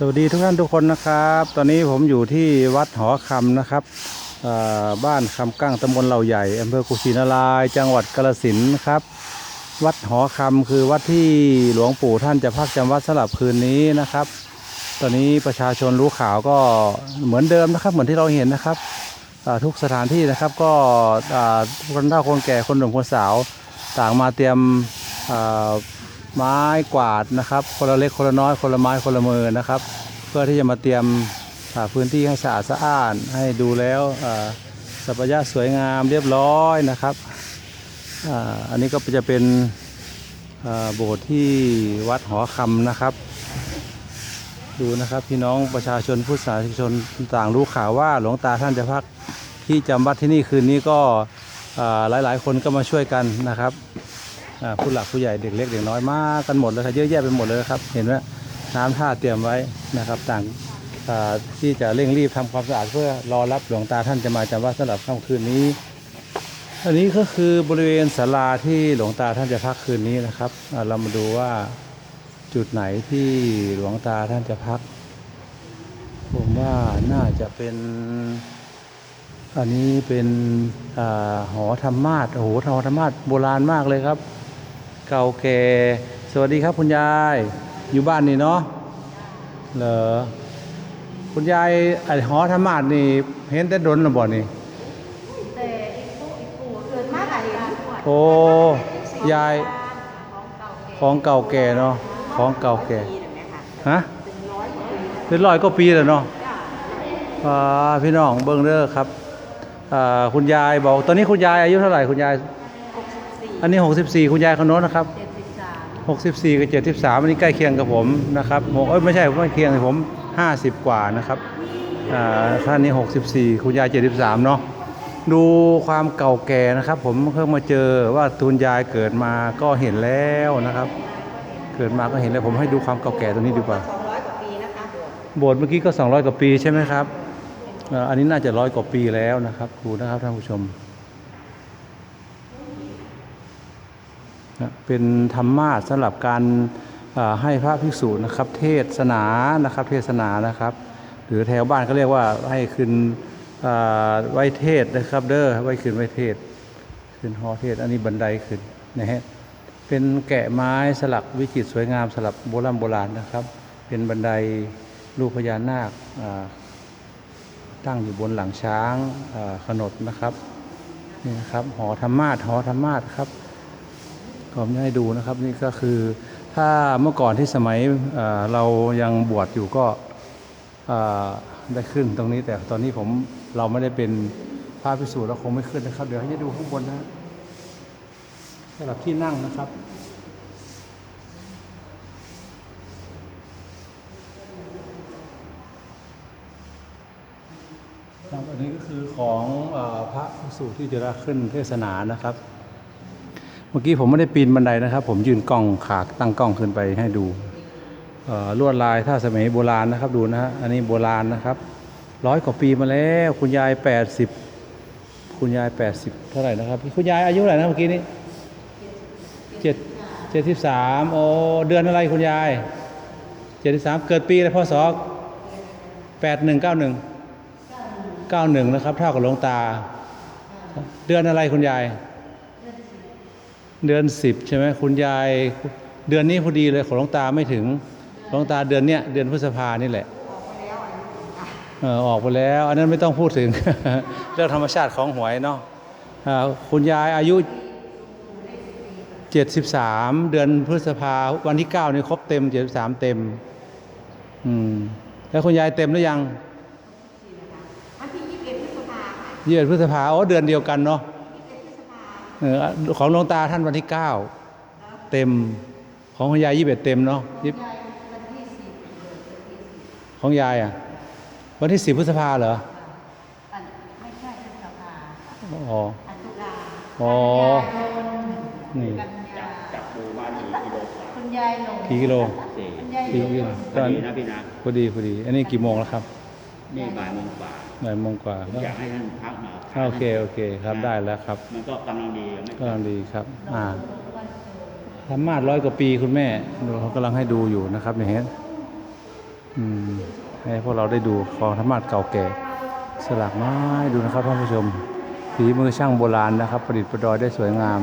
สวัสดีทุกท่านทุกคนนะครับ ตอนนี้ผมอยู่ที่วัดหอคำนะครับบ้านคำกั้งตำบลเหล่าใหญ่อำเภอกุชินารายจังหวัดกาฬสินนะครับ วัดหอคำคือวัดที่หลวงปู่ท่านจะพักจำวัดสลับคืนนี้นะครับ ตอนนี้ประชาชนรู้ข่าวก็เหมือนเดิมนะครับ เหมือนที่เราเห็นนะครับทุกสถานที่นะครับก็คนเฒ่าคนแก่คนหนุ่มคนสาว ต่างมาเตรียม ไม้กวาดนะครับ คนละเล็กคนละน้อยคนละไม้คนละมือนะครับ เพื่อที่จะมาเตรียมอ่าพื้นที่ให้สะอาดสะอ้านให้ดูแล้วสัพยะสวยงามเรียบร้อยนะครับอ,อันนี้ก็จะเป็นโบสถ์ที่วัดหอคำนะครับ ดูนะครับพี่น้องประชาชนผู้สาธารณชนต่างรู้ข่าวว่าหลวงตาท่านจะพักที่จำวัดที่นี่คืนนี้ก็อ่าหลายๆ คนก็มาช่วยกันนะครับ ผู้หลักผู้ใหญ่เด็กเล็กเด็กน้อยมากันหมดเลยครับเยอะแยะไปหมดเลยครับ เห็นไหมน้ำท่าเตรียมไว้นะครับต่างที่จะเร่งรีบทำความสะอาดเพื่อรอรับหลวงตาท่านจะมาจำวัดสำหรับค่ำคืนนี้ อันนี้ก็คือบริเวณศาลาที่หลวงตาท่านจะพักคืนนี้นะครับเรามาดูว่าจุดไหนที่หลวงตาท่านจะพัก ผมว่าน่าจะเป็น อันนี้เป็นอหอธรรมาสโอ้โหหอธรรมาสโบราณมากเลยครับ เก่าแก่สวัสดีครับคุณยาย อยู่บ้านนี่เนาะเหรอคุณยายไอหอธรรมาสนี่เห็นแต่ดนหรือบ่นี่แต่อีกผู้อีกผู้เกินมากอะเห็นโอ้ยายของเก่าแก่เนาะของเก่าแก่ฮะเป็นร้อยกว่าปีแล้วเนาะอ่าพี่น้องเบิ้งเด้อครับอ่าคุณยายบอกตอนนี้คุณยายอายุเท่าไหร่คุณยาย อันนี้ 64 คุณยายคนโน้นนะครับเจ็ดสิบสาม64 กับ 73 อันนี้ใกล้เคียงกับผมนะครับผมเอ้ยไม่ใช่ไม่เคียงผม 50 กว่านะครับอ่าท่านนี้ 64 คุณยาย 73 เนาะดูความเก่าแก่นะครับ ผมเพิ่งมาเจอว่าทุนยายเกิดมาก็เห็นแล้วนะครับ เกิดมาก็เห็นแล้วผมให้ดูความเก่าแก่ตรงนี้ดีกว่าสองร้อยกว่าปีนะคะโบสถ์เมื่อกี้ก็ 200 กว่าปีใช่ไหมครับเอ่ออันนี้น่าจะร้อยกว่าปีแล้วนะครับดูนะครับท่านผู้ชมนะ เป็นธรรมาสสำหรับการให้พระภิกษุนะครับ เทศนานะครับเทศนานะครับ หรือแถวบ้านเขาเรียกว่าให้ขึ้นไว้เทศนะครับ เด้อไว้ขึ้นไว้เทศขึ้นหอเทศอันนี้บันไดขึ้นนะฮะเป็นแกะไม้สลักวิจิตรสวยงามสลับโบราณโบราณนะครับ เป็นบันไดรูปพญานาคตั้งอยู่บนหลังช้างขนดนะครับนี่นะครับหอธรรมาสหอธรรมาสครับ ผมจะให้ดูนะครับนี่ก็คือถ้าเมื่อก่อนที่สมัยเรายังบวชอยู่ก็ได้ขึ้นตรงนี้ แต่ตอนนี้ผมเราไม่ได้เป็นพระพิสูจน์เราคงไม่ขึ้นนะครับ เดี๋ยวให้ดูข้างบนนะสำหรับที่นั่งนะครับครับอันนี้ก็คือของอพระภิกษุที่จะขึ้นเทศนานะครับ มื่อกี้ผมไม่ได้ปีนบันไดนะครับ ผมยืนกล้องขาตั้งกล้องขึ้นไปให้ดูลวดลายถ้าสมัยโบราณนะครับดูนะฮะอันนี้โบราณนะครับร้อยกว่าปีมาแล้วคุณยายแปดสิบคุณยายแปดสิบเท่าไหร่นะครับคุณยายอายุเท่าไหร่นะเมื่อกี้นี้เจ็ดเจ็ดสิบสามโอเดือนอะไรคุณยายเจ็ดสิบสามเกิดปีอะไรพ่อสอแปดหนึ่งเก้าหนึ่งเก้าหนึ่งนะครับเท่ากับหลวงตา เดือนอะไรคุณยาย เดือนสิบใช่ไหมคุณยายเดือนนี้พอดีเลยของหลวงตาไม่ถึงหลวงตาเดือนเนี้ยเดือนพฤษภานี่แหละเออออกไปแล้ว อันนั้นไม่ต้องพูดถึง เรื่องธรรมชาติของหวยเนาะอ่าคุณยายอายุ 73 เดือนพฤษภาวันที่ 9 นี่ครบเต็ม 73 เต็ม อืม แล้วคุณยายเต็มหรือยังวันที่ยี่สิบเอ็ดพฤษภาค่ะยี่สิบพฤษภาโอ้เดือนเดียวกันเนาะ ของหลวงตาท่านวันที่9เต็มของคุณยาย21เต็มเนาะยี่สิบยายวันที่สิบของยายอะ วันที่10พฤษภาเหรออันไม่ใช่พฤษภาค่ะอ๋ออันตุลาอ๋อกันยายนนี่กันยาจับปูมาหนึ่งกิโลกว่าคุณยายหลงกี่กิโลสี่คุณยายหกี่ลงกิโลพอดีนะพี่นะพอดีพอดี อันนี้กี่โมงแล้วครับนี่บ่ายโมงกว่า บ่ายโมงกว่าผมอยากให้ท่านพักหน่อยอ่าโอเคโอเคครับได้แล้วครับ มันก็กำลังดียังไม่กำลังดีครับ อ่าธรรมาสร้อยกว่าปีคุณแม่ดูเขากำลังให้ดูอยู่นะครับเนี่ยเห็นอืมให้พวกเราได้ดูของธรรมะเก่าแก่ สลักไม้ดูนะครับท่านผู้ชมฝีมือช่างโบราณนะครับ ประดิษฐ์ประดอยได้สวยงาม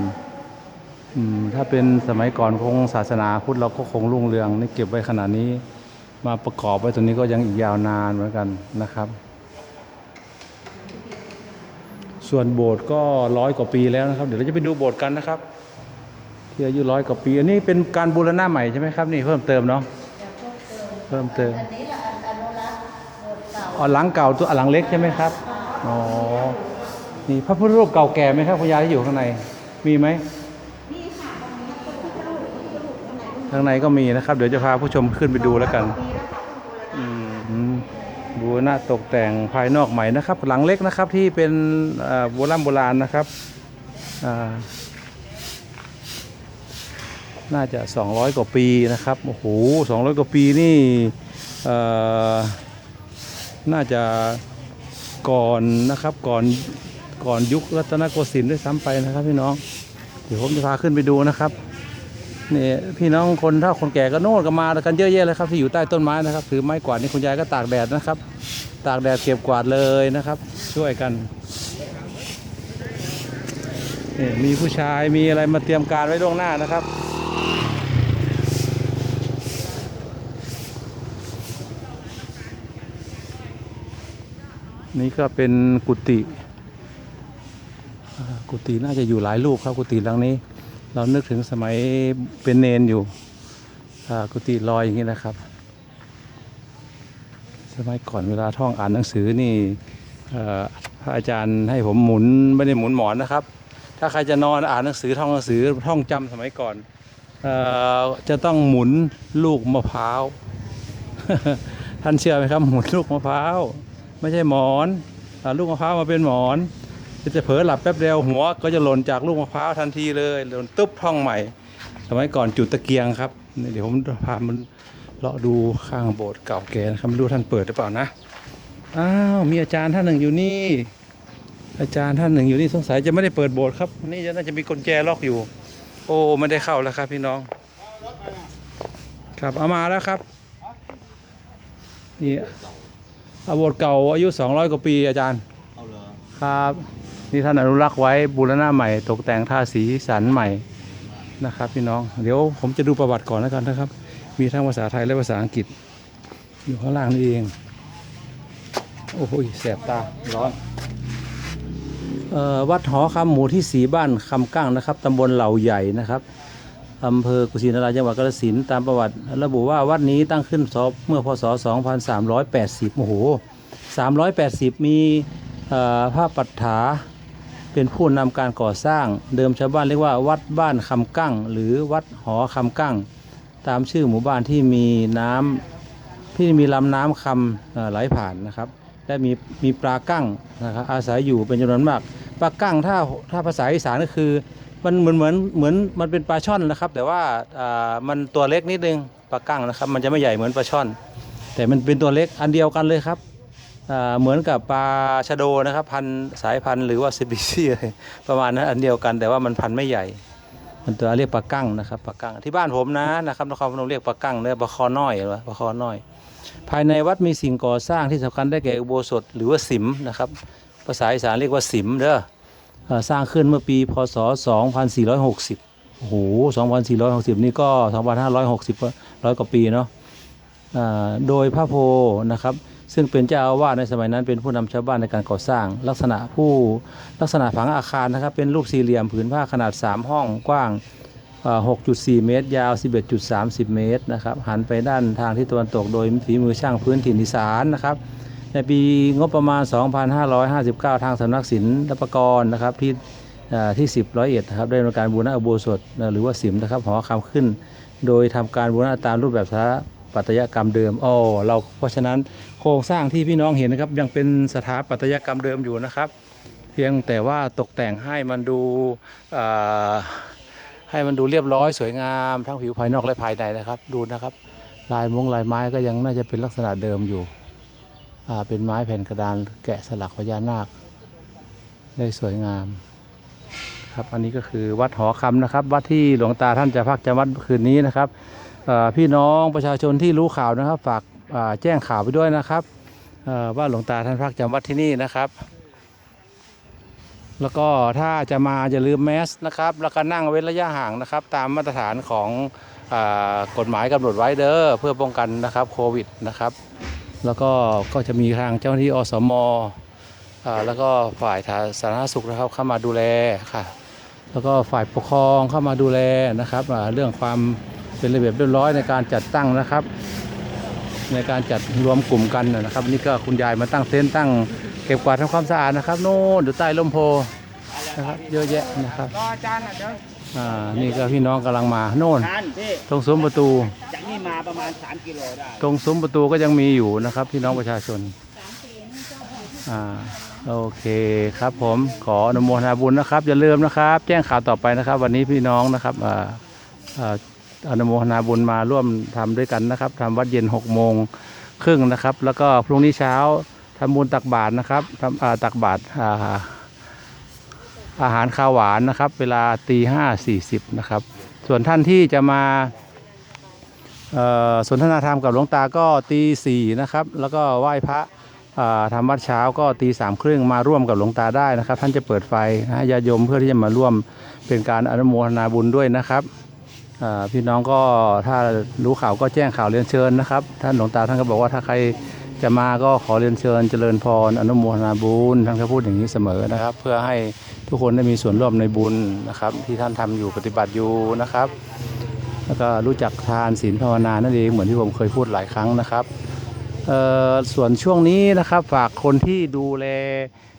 อืมถ้าเป็นสมัยก่อนคงศาสนาพุทธเราก็คงรุ่งเรืองนี่เก็บไว้ขนาดนี้ มาประกอบไว้ตรงนี้ก็ยังอีกยาวนานเหมือนกันนะครับ ส่วนโบสถ์ก็ร้อยกว่าปีแล้วนะครับ เดี๋ยวเราจะไปดูโบสถ์กันนะครับที่อายุร้อยกว่าปี อันนี้เป็นการบูรณะใหม่ใช่ไหมครับนี่เพิ่มเติมเนาะจะเพิ่มเติมเพิ่มเติมอันนี้ละอันอนุรักษ์โบสถ์เก่าอ๋อหลังเก่าตัวหลังเล็กใช่ไหมครับอ๋อนี่พระพุทธรูปเก่าแก่ไหมครับคุณยายที่อยู่ข้างในมีไหมนี่ค่ะตรงนี้พระพุทธรูปพระพุทธรูปข้างในข้างในก็มีนะครับ เดี๋ยวจะพาผู้ชมขึ้นไปดูแล้วกัน ปีแล้วค่ะเพิ่งบูรณะ อืมบู รณะตกแต่งภายนอกใหม่นะครับ หลังเล็กนะครับที่เป็นโบราณโบราณนะครับอ่าน่าจะ 200 กว่าปีนะครับโอ้โห200 กว่าปีนี่น่าจะก่อนนะครับก่อนก่อนยุครัตนโกสินทร์ด้วยซ้ำไปนะครับพี่น้อง เดี๋ยวผมจะพาขึ้นไปดูนะครับ นี่พี่น้องคนเฒ่าคนแก่ก็โน่นก็มากันเยอะแยะเลยครับที่อยู่ใต้ต้นไม้นะครับถือไม้กวาดนี่คุณยายก็ตากแดดนะครับ ตากแดดเก็บกวาดเลยนะครับ ช่วยกันนี่มีผู้ชายมีอะไรมาเตรียมการไว้ล่วงหน้านะครับนี่ก็เป็นกุฏิกุฏิน่าจะอยู่หลายลูกครับกุฏิหลังนี้ เรานึกถึงสมัยเป็นเนนอยู่กุฏิลอยอย่างนี้นะครับ สมัยก่อนเวลาท่องอ่านหนังสือนี่เอ่อพระอาจารย์ให้ผมหมุนไม่ได้หมุนหมอนนะครับ ถ้าใครจะนอนอ่านหนังสือท่องหนังสือท่องจำสมัยก่อนอจะต้องหมุนลูกมะพร้าวท่านเชื่อไหมครับ หมุนลูกมะพร้าวไม่ใช่หมอนอลูกมะพร้าวมาเป็นหมอน จะเผลอหลับแป๊บเดียวหัวก็จะหล่นจากลูกมะพร้าวทันทีเลยหล่นตุ๊บท่องใหม่ สมัยก่อนจุดตะเกียงครับนี่เดี๋ยวผมพามันเลาะดูข้างโบสถ์เก่าแก่นะครับไม่รู้ท่านเปิดหรือเปล่านะอ้าวมีอาจารย์ท่านหนึ่งอยู่นี่ อาจารย์ท่านหนึ่งอยู่นี่สงสัยจะไม่ได้เปิดโบสถ์ครับนี่จะน่าจะมีกุญแจล็อกอยู่ โอ้ไม่ได้เข้าแล้วครับ พี่น้อง ครับเอามาแล้วครับนี่เอาโบสถ์เก่าอายุ200กว่าปีอาจารย์เอาเหรอครับ นี่ท่านอนุรักษ์ไว้บูรณะใหม่ ตกแต่งท่าสีสันใหม่นะครับพี่น้องเดี๋ยวผมจะดูประวัติก่อนแล้วกันนะครับ มีทั้งภาษาไทยและภาษาอังกฤษ อยู่ข้างล่างนี่เอง โอ้โหแสบตาร้อนออวัดหอคำหมู่ที่สีบ้านคำกั้งนะครับตำบลเหล่าใหญ่นะครับอำเภอกุชินารายจังหวัดกาฬสินธุ์ตามประวัติ ระบุว่าวัดนี้ตั้งขึ้นศเมื่อพศ 2380 โอ้โห 380 มีเอ่อพระปัฏฐา เป็นผู้นำการก่อสร้าง เดิมชาวบ้านเรียกว่า วัดบ้านคำกั้ง หรือวัดหอคำกั้ง ตามชื่อหมู่บ้านที่มีน้ำที่มีลำน้ำคำไหลผ่านนะครับ และมีมีปลากั้งนะครับอาศัยอยู่เป็นจำนวนมาก ปลากั้งถ้าถ้าภาษาอีสานก็คือมันเหมือนเหมือนเหมือนมันเป็นปลาช่อนนะครับ แต่ว่ามันตัวเล็กนิดนึงปลากั้งนะครับ มันจะไม่ใหญ่เหมือนปลาช่อน แต่มันเป็นตัวเล็กอันเดียวกันเลยครับ เหมือนกับปลาชะโดนะครับพันสายพันธุ์หรือว่าสปีชีส์ประมาณนั้นอันเดียวกันแต่ว่ามันพันธุ์ไม่ใหญ่ มันตัวเรียกปลากั้งนะครับปลากั้งที่บ้านผมนะนะครับนครพนมเรียกปลากั้งเนื้อปลาคอน้อยหรือปลาคอน้อย ภายในวัดมีสิ่งก่อสร้างที่สำคัญได้แก่อุโบสถหรือว่าสิมนะครับภาษาอีสานเรียกว่าสิมเด้อสร้างขึ้นเมื่อปีพศ 2460 โอ้โห 2460 นี่ก็ 2560ร้อยกว่าปีเนาะโดยพระโพนะครับ ซึ่งเป็นเจ้าอาวาสในสมัยนั้นเป็นผู้นำชาวบ้านในการก่อสร้าง ลักษณะผู้ลักษณะผังอาคารนะครับเป็นรูปสี่เหลี่ยมผืนผ้าขนาด 3 ห้องกว้าง 6.4 เมตร ยาว 11.30 เมตรนะครับหันไปด้านทางที่ตะวันตกโดยฝีมือช่างพื้นถิ่นอีสานนะครับในปีงบประมาณ 2,559 ทางสำนักศิลปากรนะครับที่ที่ 10ร้อยเอ็ดนะครับได้ดำเนินการบูรณะอุโบสถหรือว่าสิมนะครับหอคำขึ้น โดยทำการบูรณะตามรูปแบบสถา ปัตยกรรมเดิมอ๋อเราเพราะฉะนั้นโครงสร้างที่พี่น้องเห็นนะครับ ยังเป็นสถาปัตยกรรมเดิมอยู่นะครับ เพียงแต่ว่าตกแต่งให้มันดูให้มันดูเรียบร้อยสวยงามทั้งผิวภายนอกและภายในนะครับ ดูนะครับ ลายมงลายไม้ก็ยังน่าจะเป็นลักษณะเดิมอยู่เป็นไม้แผ่นกระดานแกะสลักพญานาค ได้สวยงามครับอันนี้ก็คือวัดหอคำนะครับ วัดที่หลวงตาท่านจะพักจำวัดคืนนี้นะครับ พี่น้องประชาชนที่รู้ข่าวนะครับ ฝากแจ้งข่าวไปด้วยนะครับว่าหลวงตาท่านพักจำวัดที่นี่นะครับ แล้วก็ถ้าจะมาอย่าลืมแมสนะครับ แล้วก็นั่งเว้นระยะห่างนะครับ ตามมาตรฐานของอกฎหมายกำหนดไว้เด้อเพื่อป้องกันนะครับโควิดนะครับ แล้วก็ก็จะมีทางเจ้าหน้าที่อสมอแล้วก็ฝ่ายสาธารณสุขนะครับเข้ามาดูแลค่ะ แล้วก็ฝ่ายปกครองเข้ามาดูแลนะครับเรื่องความ เป็นระเบียบเรียบร้อยในการจัดตั้งนะครับ ในการจัดรวมกลุ่มกันนะครับ นี่ก็คุณยายมาตั้งเต็นท์ตั้งเก็บกวาดทำความสะอาดนะครับโน่นอยู่ใต้ร่มโพนะครับเยอะแยะนะครับรออาจารย์อะเดี๋ยวอ่านี่ก็พี่น้องกำลังมาโน่นท่านพี่ตรงซุ้มประตูจากนี่มาประมาณ3กิโลได้ตรงซุ้มประตูก็ยังมีอยู่นะครับ พี่น้องประชาชนอ่าโอเคครับผมขออนุโมทนาบุญนะครับ อย่าลืมนะครับ แจ้งข่าวต่อไปนะครับ วันนี้พี่น้องนะครับอ่าอ่า อนุโมทนาบุญมาร่วมทำด้วยกันนะครับทำวัดเย็น6โมงครึ่งนะครับ แล้วก็พรุ่งนี้เช้าทำบุญตักบาตรนะครับทำตักบาตรอาหารข้าวหวานนะครับ เวลาตีห้าสี่สิบนะครับ ส่วนท่านที่จะมาสนทนาธรรมกับหลวงตาก็ตีสี่นะครับ แล้วก็ไหว้พระทำวัดเช้าก็ตีสามครึ่งมาร่วมกับหลวงตาได้นะครับ ท่านจะเปิดไฟนะญาติโยมเพื่อที่จะมาร่วมเป็นการอนุโมทนาบุญด้วยนะครับ พี่น้องก็ถ้ารู้ข่าวก็แจ้งข่าวเรียนเชิญนะครับ ท่านหลวงตาท่านก็บอกว่าถ้าใครจะมาก็ขอเรียนเชิญเจริญพรอนุโมทนาบุญท่านก็พูดอย่างนี้เสมอนะครับ เพื่อให้ทุกคนได้มีส่วนร่วมในบุญนะครับ ที่ท่านทำอยู่ปฏิบัติอยู่นะครับ แล้วก็รู้จักทานศีลภาวนานั่นเองเหมือนที่ผมเคยพูดหลายครั้งนะครับส่วนช่วงนี้นะครับฝากคนที่ดูแล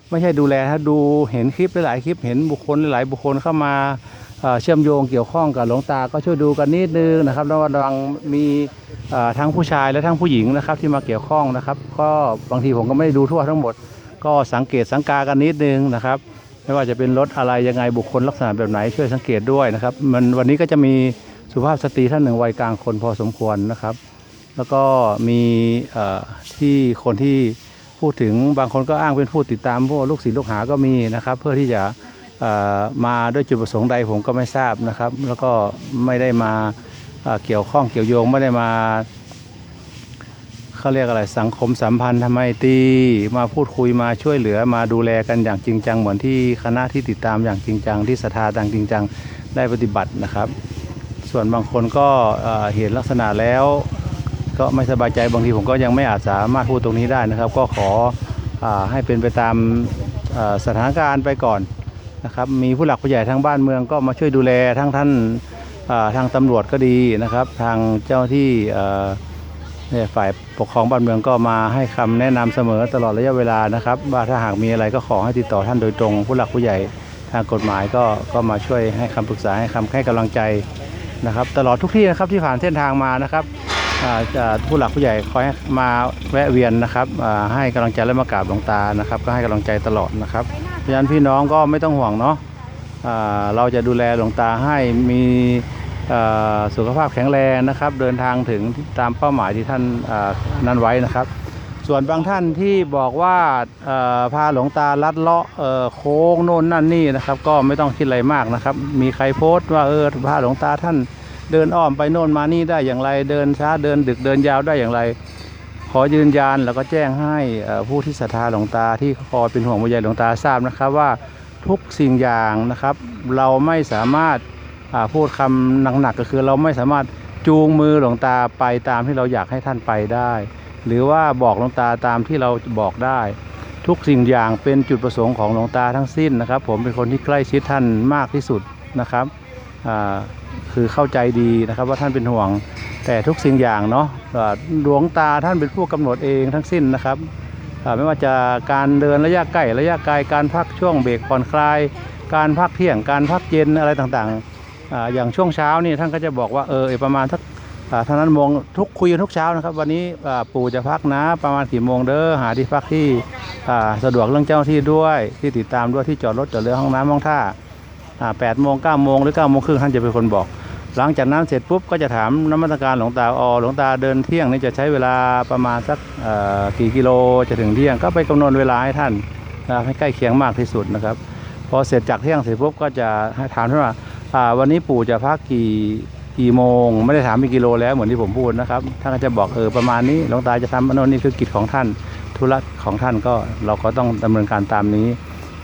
ไม่ใช่ดูแลถ้าดูเห็นคลิปหลายๆคลิปเห็นบุคคลหลายบุคคลเข้ามา เชื่อมโยงเกี่ยวข้องกับหลวงตาก็ช่วยดูกันนิดนึงนะครับระวังมีทั้งผู้ชายและทั้งผู้หญิงนะครับที่มาเกี่ยวข้องนะครับ ก็บางทีผมก็ไม่ได้ดูทั่วทั้งหมด ก็สังเกตสังกากันนิดนึงนะครับไม่ว่าจะเป็นรถอะไรยังไงบุคคลลักษณะแบบไหนช่วยสังเกตด้วยนะครับมันวันนี้ก็จะมีสุภาพสตรีท่านหนึ่งวัยกลางคนพอสมควรนะครับ แล้วก็มีที่คนที่พูดถึงบางคนก็อ้างเป็นผู้ติดตามพวกลูกศิษย์ลูกหาก็มีนะครับ เพื่อที่จะ มาด้วยจุดประสงค์ใดผมก็ไม่ทราบนะครับ แล้วก็ไม่ได้มาเกี่ยวข้องเกี่ยวโยงไม่ได้มาเขาเรียกอะไรสังคมสัมพันธ์ทำไมตีมาพูดคุยมาช่วยเหลือมาดูแลกันอย่างจริงจัง เหมือนที่คณะที่ติดตามอย่างจริงจัง ที่ศรัทธาต่างจริงจังได้ปฏิบัตินะครับ ส่วนบางคนก็เห็นลักษณะแล้ว ก็ไม่สบายใจบางทีผมก็ยังไม่อาจสามารถพูดตรงนี้ได้นะครับ ก็ขออให้เป็นไปตามสถานการณ์ไปก่อน นะครับมีผู้หลักผู้ใหญ่ทางบ้านเมืองก็มาช่วยดูแลทั้งท่านทางตำรวจก็ดีนะครับ ทางเจ้าที่ฝ่ายปกครองบ้านเมืองก็มาให้คำแนะนำเสมอตลอดระยะเวลานะครับ ว่าถ้าหากมีอะไรก็ขอให้ติดต่อท่านโดยตรง ผู้หลักผู้ใหญ่ทางกฎหมายก็ก็มาช่วยให้คำปรึกษาให้คำให้กำลังใจนะครับ ตลอดทุกที่นะครับที่ผ่านเส้นทางมานะครับ ผู้หลักผู้ใหญ่คอยมาแวะเวียนนะครับให้กำลังใจและมากราบหลวงตานะครับ ก็ให้กำลังใจตลอดนะครับเพราะฉะนั้นพี่น้องก็ไม่ต้องห่วงเนาะเราจะดูแลหลวงตาให้มีสุขภาพแข็งแรงนะครับ เดินทางถึงตามเป้าหมายที่ท่านนั้นไว้นะครับ ส่วนบางท่านที่บอกว่าพาหลวงตาลัดเลาะโค้งโน่นนั่นนี่นะครับ ก็ไม่ต้องคิดอะไรมากนะครับ มีใครโพสต์ว่าเออพาหลวงตาท่าน เดินอ้อมไปโน่นมานี่ได้อย่างไร เดินช้าเดินดึกเดินยาวได้อย่างไร ขอยืนยันแล้วก็แจ้งให้ผู้ที่ศรัทธาหลวงตาที่คอยเป็นห่วงใยหลวงตาทราบนะครับว่าทุกสิ่งอย่างนะครับ เราไม่สามารถพูดคำหนักๆก็คือ เราไม่สามารถจูงมือหลวงตาไปตามที่เราอยากให้ท่านไปได้ หรือว่าบอกหลวงตาตามที่เราบอกได้ ทุกสิ่งอย่างเป็นจุดประสงค์ของหลวงตาทั้งสิ้นนะครับ ผมเป็นคนที่ใกล้ชิดท่านมากที่สุดนะครับอ่า คือเข้าใจดีนะครับว่าท่านเป็นห่วง แต่ทุกสิ่งอย่างเนาะอ่าหลวงตาท่านเป็นผู้กำหนดเองทั้งสิ้นนะครับไม่ว่าจะการเดินระยะใกล้ระยะไกลการพักช่วงเบรกผ่อนคลาย การพักเที่ยงการพักเย็นอะไรต่างๆออย่างช่วงเช้านี่ท่านก็จะบอกว่าเออประมาณสักท่านั้นโมงทุกคุยทุกเช้านะครับ วันนี้ปู่จะพักนะประมาณกี่โมงเด้อหาที่พักที่สะดวกเรื่องเจ้าหน้าที่ด้วยที่ติดตามด้วยที่จอดรถจอดเรือห้องน้ำห้องท่า แปดโมงเก้าโมงหรือเก้าโมงครึ่งท่านจะเป็นคนบอก หลังจากนั้นเสร็จปุ๊บก็จะถามน้ำมัสการหลวงตาออหลวงตาเดินเที่ยงนี่จะใช้เวลาประมาณสักกี่กิโลจะถึงเที่ยงก็ไปกำหนดเวลาให้ท่านนะให้ใกล้เคียงมากที่สุดนะครับ พอเสร็จจากเที่ยงเสร็จปุ๊บก็จะให้ถามท่านว่าวันนี้ปู่จะพักกี่กี่โมง ไม่ได้ถามเป็นกิโลแล้วเหมือนที่ผมพูดนะครับท่านก็จะบอกเออประมาณนี้หลวงตาจะทำอนนั้นนี่คือกิจของท่านธุระของท่านก็เราก็ต้องดำเนินการตามนี้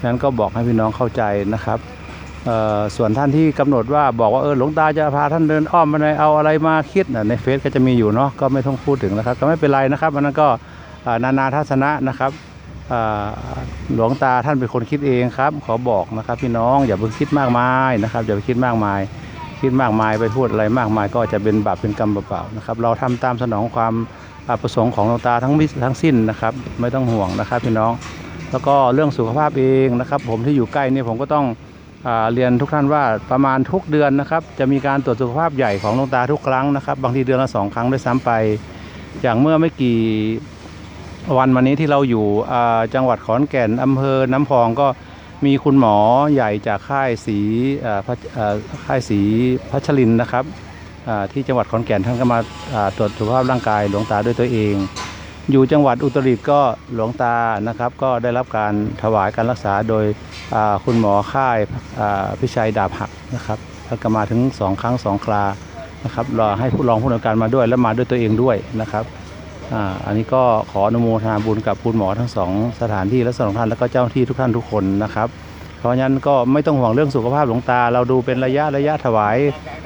นั้นก็บอกให้พี่น้องเข้าใจนะครับ ส่วนท่านที่กำหนดว่าบอกว่าเออหลวงตาจะพาท่านเดินอ้อมมาในเอาอะไรมาคิดในเฟซก็จะมีอยู่เนาะก็ไม่ต้องพูดถึงนะครับ ก็ไม่เป็นไรนะครับอันนั้นก็นานาทัศนะนะครับหลวงตาท่านเป็นคนคิดเองครับ ขอบอกนะครับ พี่น้องอย่าไปคิดมากมายนะครับอย่าไปคิดมากมาย คิดมากมายไปพูดอะไรมากมาย ก็จะเป็นบาปเป็นกรรมเปล่าๆนะครับ เราทำตามสนองความประสงค์ของหลวงตาทั้งทั้งสิ้นนะครับ ไม่ต้องห่วงนะครับ พี่น้อง แล้วก็เรื่องสุขภาพเองนะครับ ผมที่อยู่ใกล้นี่ผมก็ต้อง เรียนทุกท่านว่าประมาณทุกเดือนนะครับ จะมีการตรวจสุขภาพใหญ่ของหลวงตาทุกครั้งนะครับ บางทีเดือนละสองครั้งด้วยซ้ำไป อย่างเมื่อไม่กี่วันวันนี้ที่เราอยู่จังหวัดขอนแก่นอำเภอน้ำพองก็มีคุณหมอใหญ่จากค่ายสีค่ายสีพัชรินนะครับที่จังหวัดขอนแก่นท่านก็มาตรวจสุขภาพร่างกายหลวงตาด้วยตัวเอง อยู่จังหวัดอุตรดิตถ์ก็หลวงตานะครับ ก็ได้รับการถวายการรักษาโดยคุณหมอค่ายพิชัยดาบหักนะครับท่านก็มาถึงสองครั้งสองครานะครับรอให้ผู้รองผู้อำการมาด้วยและมาด้วยตัวเองด้วยนะครับอ,อันนี้ก็ขออนุโมทนาบุญกับคุณหมอทั้งสองสถานที่และสองท่านแล้วก็เจ้าหน้าที่ทุกท่านทุกคนนะครับ เพราะฉะนั้นก็ไม่ต้องห่วงเรื่องสุขภาพหลวงตา เราดูเป็นระยะระยะถวาย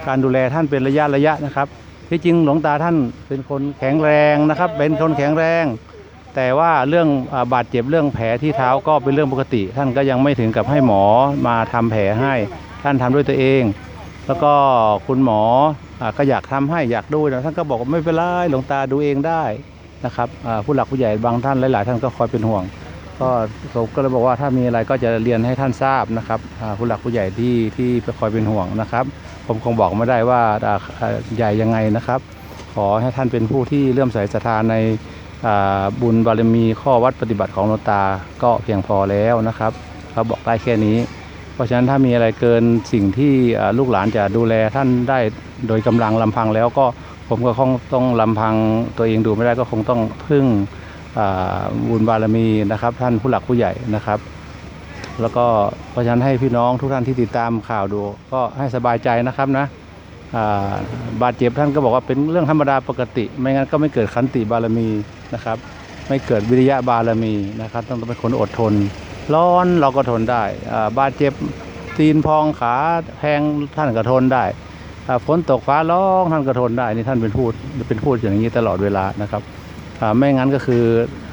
การดูแลท่านเป็นระยะระยะนะครับ ที่จริงหลวงตาท่านเป็นคนแข็งแรงนะครับ เป็นคนแข็งแรง แต่ว่าเรื่องบาดเจ็บเรื่องแผลที่เท้าก็เป็นเรื่องปกติ ท่านก็ยังไม่ถึงกับให้หมอมาทำแผลให้ ท่านทำด้วยตัวเอง แล้วก็คุณหมอก็อยากทำให้อยากดูนะท่านก็บอกว่าไม่เป็นไรหลวงตาดูเองได้นะครับผู้หลักผู้ใหญ่บางท่านหลาย ๆ ท่านก็คอยเป็นห่วง ก็ผมก็เลยบอกว่าถ้ามีอะไรก็จะเรียนให้ท่านทราบนะครับผู้หลักผู้ใหญ่ที่ที่คอยเป็นห่วงนะครับ ผมคงบอกไม่ได้ว่าใหญ่ยังไงนะครับ ขอให้ท่านเป็นผู้ที่เลื่อมใสศรัทธาในบุญบารมีข้อวัดปฏิบัติของหลวงตาก็เพียงพอแล้วนะครับเขาบอกได้แค่นี้ เพราะฉะนั้นถ้ามีอะไรเกินสิ่งที่ลูกหลานจะดูแลท่านได้โดยกำลังลำพังแล้วก็ผมก็คงต้องลำพังตัวเองดูไม่ได้ก็คงต้องพึ่งบุญบารมีนะครับ ท่านผู้หลักผู้ใหญ่นะครับ แล้วก็เพราะฉะนั้นให้พี่น้องทุกท่านที่ติดตามข่าวดู ก็ให้สบายใจนะครับนะบาดเจ็บท่านก็บอกว่าเป็นเรื่องธรรมดาปกติ ไม่งั้นก็ไม่เกิดขันติบารมีนะครับ ไม่เกิดวิริยะบารมีนะครับ ต้องเป็นคนอดทน ร้อนเราก็ทนได้บาดเจ็บตีนพองขาแพงท่านก็ทนได้ฝนตกฟ้าร้องท่านก็ทนได้นี่ท่านเป็นพูดเป็นพูดอย่างนี้ตลอดเวลานะครับไม่งั้นก็คือ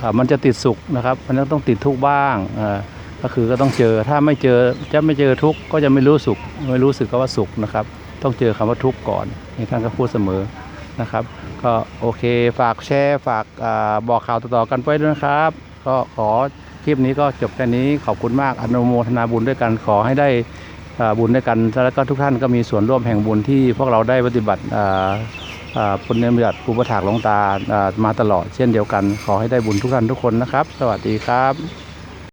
อมันจะติดสุขนะครับ มันต้องติดทุกบ้างอ ก็คือก็ต้องเจอถ้าไม่เจอจะไม่เจอทุกข์ก็จะไม่รู้สุขไม่รู้สึกก็ว่าสุขนะครับ ต้องเจอคำว่าทุกข์ก่อนนี่ท่านก็พูดเสมอนะครับ ก็โอเคฝากแชร์ฝากอบอกข่าวต่อๆกันไปด้วยนะครับ ก็ขอคลิปนี้ก็จบแค่นี้ขอบคุณมากอนุโมทนาบุญด้วยกันขอให้ได้บุญด้วยกันแล้วก็ทุกท่านก็มีส่วนร่วมแห่งบุญที่พวกเราได้ปฏิบัติปุญญบัติภูปถากหลวงตามาตลอดเช่นเดียวกัน ขอให้ได้บุญทุกท่านทุกคนนะครับ สวัสดีครับ